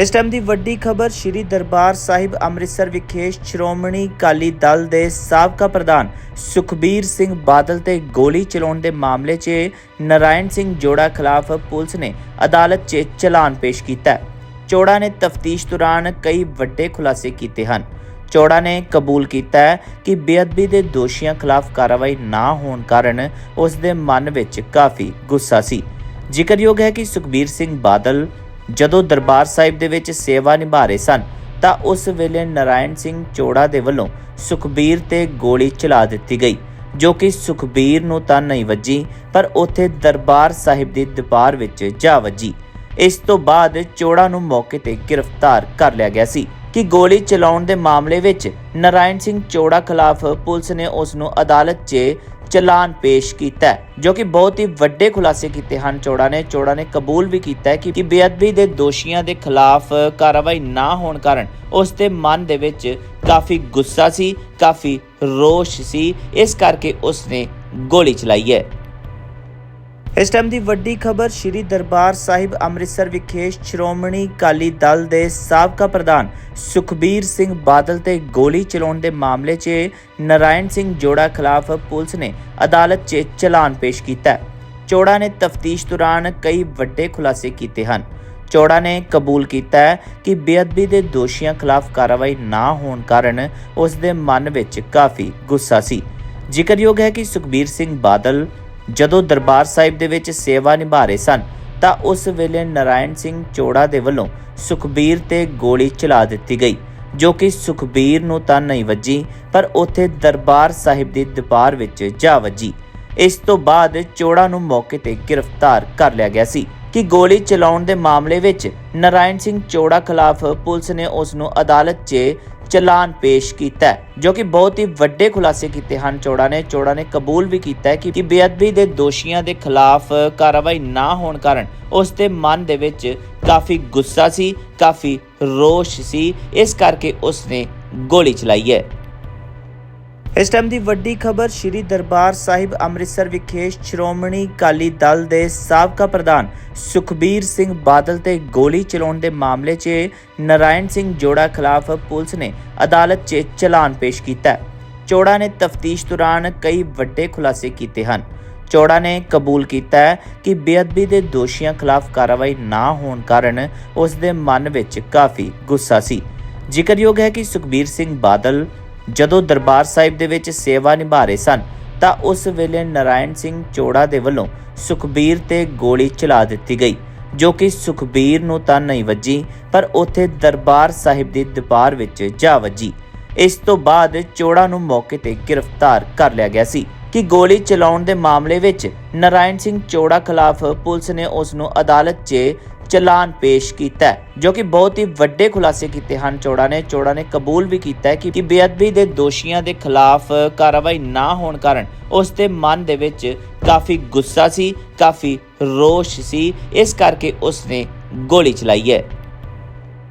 ਇਸ ਟਾਈਮ ਦੀ ਵੱਡੀ ਖਬਰ ਸ੍ਰੀ ਦਰਬਾਰ ਸਾਹਿਬ ਅੰਮ੍ਰਿਤਸਰ ਵਿਖੇ ਸ਼੍ਰੋਮਣੀ ਅਕਾਲੀ ਦਲ ਦੇ ਸਾਬਕਾ ਪ੍ਰਧਾਨ ਸੁਖਬੀਰ ਸਿੰਘ ਬਾਦਲ ਤੇ ਗੋਲੀ ਚਲਾਉਣ ਦੇ ਮਾਮਲੇ 'ਚ ਨਰਾਇਣ ਸਿੰਘ ਜੋੜਾ ਖਿਲਾਫ ਪੁਲਿਸ ਨੇ ਅਦਾਲਤ 'ਚ ਚਲਾਨ ਪੇਸ਼ ਕੀਤਾ ਹੈ। ਚੋੜਾ ਨੇ ਤਫਤੀਸ਼ ਦੌਰਾਨ ਕਈ ਵੱਡੇ ਖੁਲਾਸੇ ਕੀਤੇ ਹਨ ਚੋੜਾ ਨੇ ਕਬੂਲ ਕੀਤਾ ਹੈ ਕਿ ਬੇਅਦਬੀ ਦੇ ਦੋਸ਼ੀਆਂ ਖਿਲਾਫ ਕਾਰਵਾਈ ਨਾ ਹੋਣ ਕਾਰਨ ਉਸ ਦੇ ਮਨ ਵਿੱਚ ਕਾਫੀ ਗੁੱਸਾ ਸੀ ਜ਼ਿਕਰਯੋਗ ਹੈ ਕਿ ਸੁਖਬੀਰ ਸਿੰਘ ਬਾਦਲ ਜਦੋਂ ਦਰਬਾਰ ਸਾਹਿਬ ਦੇ ਵਿੱਚ ਸੇਵਾ ਨਿਭਾ ਰਹੇ ਸਨ, ਤਾਂ ਉਸ ਵੇਲੇ ਨਰਾਇਣ ਸਿੰਘ ਚੋੜਾ ਦੇ ਵੱਲੋਂ ਸੁਖਬੀਰ ਤੇ ਗੋਲੀ ਚਲਾ ਦਿੱਤੀ ਗਈ, ਜੋ ਕਿ ਸੁਖਬੀਰ ਨੂੰ ਤਾਂ ਨਹੀਂ ਵੱਜੀ, ਪਰ ਉੱਥੇ ਦਰਬਾਰ ਸਾਹਿਬ ਦੀ ਦੀਵਾਰ ਵਿੱਚ ਜਾ ਵੱਜੀ। ਇਸ ਤੋਂ ਬਾਅਦ ਚੋੜਾ ਨੂੰ ਮੌਕੇ ਤੇ ਗ੍ਰਿਫਤਾਰ ਕਰ ਲਿਆ ਗਿਆ ਸੀ ਕਿ ਗੋਲੀ ਚਲਾਉਣ ਦੇ ਮਾਮਲੇ ਵਿੱਚ ਨਰਾਇਣ ਸਿੰਘ ਚੋੜਾ ਖਿਲਾਫ ਪੁਲਿਸ ਨੇ ਉਸ ਨੂੰ ਅਦਾਲਤ 'ਚ ਚਲਾਨ ਪੇਸ਼ ਕੀਤਾ ਜੋ ਕਿ ਬਹੁਤ ਹੀ ਵੱਡੇ ਖੁਲਾਸੇ ਕੀਤੇ ਹਨ। ਚੋੜਾ ਨੇ ਚੋੜਾ ਨੇ ਕਬੂਲ ਵੀ ਕੀਤਾ ਹੈ ਕਿ ਕਿ ਬੇਅਦਬੀ ਦੇ ਦੋਸ਼ੀਆਂ ਦੇ ਖਿਲਾਫ ਕਾਰਵਾਈ ਨਾ ਹੋਣ ਕਾਰਨ ਉਸ ਦੇ ਮਨ ਦੇ ਵਿੱਚ ਕਾਫੀ ਗੁੱਸਾ ਸੀ, ਕਾਫੀ ਰੋਸ਼ ਸੀ। ਇਸ ਕਰਕੇ ਉਸ ਨੇ ਗੋਲੀ ਚਲਾਈ ਹੈ। ਇਸ ਟਾਈਮ ਦੀ ਵੱਡੀ ਖਬਰ ਸ੍ਰੀ ਦਰਬਾਰ ਸਾਹਿਬ ਅੰਮ੍ਰਿਤਸਰ ਵਿਖੇ ਸ਼੍ਰੋਮਣੀ ਅਕਾਲੀ ਦਲ ਦੇ ਸਾਬਕਾ ਪ੍ਰਧਾਨ ਸੁਖਬੀਰ ਸਿੰਘ ਬਾਦਲ ਤੇ ਗੋਲੀ ਚਲਾਉਣ ਦੇ ਮਾਮਲੇ 'ਚ ਨਰਾਇਣ ਸਿੰਘ ਜੋੜਾ ਖਿਲਾਫ ਪੁਲਿਸ ਨੇ ਅਦਾਲਤ 'ਚ ਚਲਾਨ ਪੇਸ਼ ਕੀਤਾ ਹੈ। ਚੋੜਾ ਨੇ ਤਫਤੀਸ਼ ਦੌਰਾਨ ਕਈ ਵੱਡੇ ਖੁਲਾਸੇ ਕੀਤੇ ਹਨ ਚੋੜਾ ਨੇ ਕਬੂਲ ਕੀਤਾ ਹੈ ਕਿ ਬੇਅਦਬੀ ਦੇ ਦੋਸ਼ੀਆਂ ਖਿਲਾਫ ਕਾਰਵਾਈ ਨਾ ਹੋਣ ਕਾਰਨ ਉਸ ਦੇ ਮਨ ਵਿੱਚ ਕਾਫੀ ਗੁੱਸਾ ਸੀ ਜ਼ਿਕਰਯੋਗ ਹੈ ਕਿ ਸੁਖਬੀਰ ਸਿੰਘ ਬਾਦਲ ਜਦੋਂ ਦਰਬਾਰ ਸਾਹਿਬ ਦੇ ਵਿੱਚ ਸੇਵਾ ਨਿਭਾ ਰਹੇ ਸਨ, ਤਾਂ ਉਸ ਵੇਲੇ ਨਰਾਇਣ ਸਿੰਘ ਚੋੜਾ ਦੇ ਵੱਲੋਂ ਸੁਖਬੀਰ ਤੇ ਗੋਲੀ ਚਲਾ ਦਿੱਤੀ ਗਈ, ਜੋ ਕਿ ਸੁਖਬੀਰ ਨੂੰ ਤਾਂ ਨਹੀਂ ਵੱਜੀ, ਪਰ ਉੱਥੇ ਦਰਬਾਰ ਸਾਹਿਬ ਦੀ ਦੀਵਾਰ ਵਿੱਚ ਜਾ ਵੱਜੀ। ਇਸ ਤੋਂ ਬਾਅਦ ਚੋੜਾ ਨੂੰ ਮੌਕੇ ਤੇ ਗ੍ਰਿਫਤਾਰ ਕਰ ਲਿਆ ਗਿਆ ਸੀ ਕਿ ਗੋਲੀ ਚਲਾਉਣ ਦੇ ਮਾਮਲੇ ਵਿੱਚ ਨਰਾਇਣ ਸਿੰਘ ਚੋੜਾ ਖਿਲਾਫ ਪੁਲਿਸ ਨੇ ਉਸ ਨੂੰ ਅਦਾਲਤ 'ਚ ਚਲਾਨ ਪੇਸ਼ ਕੀਤਾ ਜੋ ਕਿ ਬਹੁਤ ਹੀ ਵੱਡੇ ਖੁਲਾਸੇ ਕੀਤੇ ਹਨ ਚੋੜਾ ਨੇ। ਚੋੜਾ ਨੇ ਕਬੂਲ ਵੀ ਕੀਤਾ ਹੈ ਕਿ ਕਿ ਬੇਅਦਬੀ ਦੇ ਦੋਸ਼ੀਆਂ ਦੇ ਖਿਲਾਫ ਕਾਰਵਾਈ ਨਾ ਹੋਣ ਕਾਰਨ ਉਸ ਦੇ ਮਨ ਦੇ ਵਿੱਚ ਕਾਫੀ ਗੁੱਸਾ ਸੀ, ਕਾਫੀ ਰੋਸ਼ ਸੀ। ਇਸ ਕਰਕੇ ਉਸ ਨੇ ਗੋਲੀ ਚਲਾਈ ਹੈ। ਇਸ ਟਾਈਮ ਦੀ ਵੱਡੀ ਖਬਰ ਸ੍ਰੀ ਦਰਬਾਰ ਸਾਹਿਬ ਅੰਮ੍ਰਿਤਸਰ ਵਿਖੇ ਸ਼੍ਰੋਮਣੀ ਅਕਾਲੀ ਦਲ ਦੇ ਸਾਬਕਾ ਪ੍ਰਧਾਨ ਸੁਖਬੀਰ ਸਿੰਘ ਬਾਦਲ ਤੇ ਗੋਲੀ ਚਲਾਉਣ ਦੇ ਮਾਮਲੇ 'ਚ ਨਰਾਇਣ ਸਿੰਘ ਜੋੜਾ ਖਿਲਾਫ ਪੁਲਿਸ ਨੇ ਅਦਾਲਤ 'ਚ ਚਲਾਨ ਪੇਸ਼ ਕੀਤਾ ਹੈ। ਚੋੜਾ ਨੇ ਤਫਤੀਸ਼ ਦੌਰਾਨ ਕਈ ਵੱਡੇ ਖੁਲਾਸੇ ਕੀਤੇ ਹਨ ਚੋੜਾ ਨੇ ਕਬੂਲ ਕੀਤਾ ਹੈ ਕਿ ਬੇਅਦਬੀ ਦੇ ਦੋਸ਼ੀਆਂ ਖਿਲਾਫ ਕਾਰਵਾਈ ਨਾ ਹੋਣ ਕਾਰਨ ਉਸ ਦੇ ਮਨ ਵਿੱਚ ਕਾਫੀ ਗੁੱਸਾ ਸੀ ਜ਼ਿਕਰਯੋਗ ਹੈ ਕਿ ਸੁਖਬੀਰ ਸਿੰਘ ਬਾਦਲ ਜਦੋਂ ਦਰਬਾਰ ਸਾਹਿਬ ਦੇ ਵਿੱਚ ਸੇਵਾ ਨਿਭਾ ਰਹੇ ਸਨ, ਤਾਂ ਉਸ ਵੇਲੇ ਨਰਾਇਣ ਸਿੰਘ ਚੋੜਾ ਦੇ ਵੱਲੋਂ ਸੁਖਬੀਰ ਤੇ ਗੋਲੀ ਚਲਾ ਦਿੱਤੀ ਗਈ, ਜੋ ਕਿ ਸੁਖਬੀਰ ਨੂੰ ਤਾਂ ਨਹੀਂ ਵੱਜੀ, ਪਰ ਉੱਥੇ ਦਰਬਾਰ ਸਾਹਿਬ ਦੀ ਦੀਵਾਰ ਵਿੱਚ ਜਾ ਵੱਜੀ। ਇਸ ਤੋਂ ਬਾਅਦ ਚੋੜਾ ਨੂੰ ਮੌਕੇ ਤੇ ਗ੍ਰਿਫਤਾਰ ਕਰ ਲਿਆ ਗਿਆ ਸੀ ਕਿ ਗੋਲੀ ਚਲਾਉਣ ਦੇ ਮਾਮਲੇ ਵਿੱਚ ਨਰਾਇਣ ਸਿੰਘ ਚੋੜਾ ਖਿਲਾਫ ਪੁਲਿਸ ਨੇ ਉਸ ਨੂੰ ਅਦਾਲਤ 'ਚ ਚਲਾਨ ਪੇਸ਼ ਕੀਤਾ ਜੋ ਕਿ ਬਹੁਤ ਹੀ ਵੱਡੇ ਖੁਲਾਸੇ ਕੀਤੇ ਹਨ। ਚੋੜਾ ਨੇ ਚੋੜਾ ਨੇ ਕਬੂਲ ਵੀ ਕੀਤਾ ਹੈ ਕਿ ਕਿ ਬੇਅਦਬੀ ਦੇ ਦੋਸ਼ੀਆਂ ਦੇ ਖਿਲਾਫ ਕਾਰਵਾਈ ਨਾ ਹੋਣ ਕਾਰਨ ਉਸ ਦੇ ਮਨ ਦੇ ਵਿੱਚ ਕਾਫੀ ਗੁੱਸਾ ਸੀ, ਕਾਫੀ ਰੋਸ਼ ਸੀ। ਇਸ ਕਰਕੇ ਉਸ ਨੇ ਗੋਲੀ ਚਲਾਈ ਹੈ।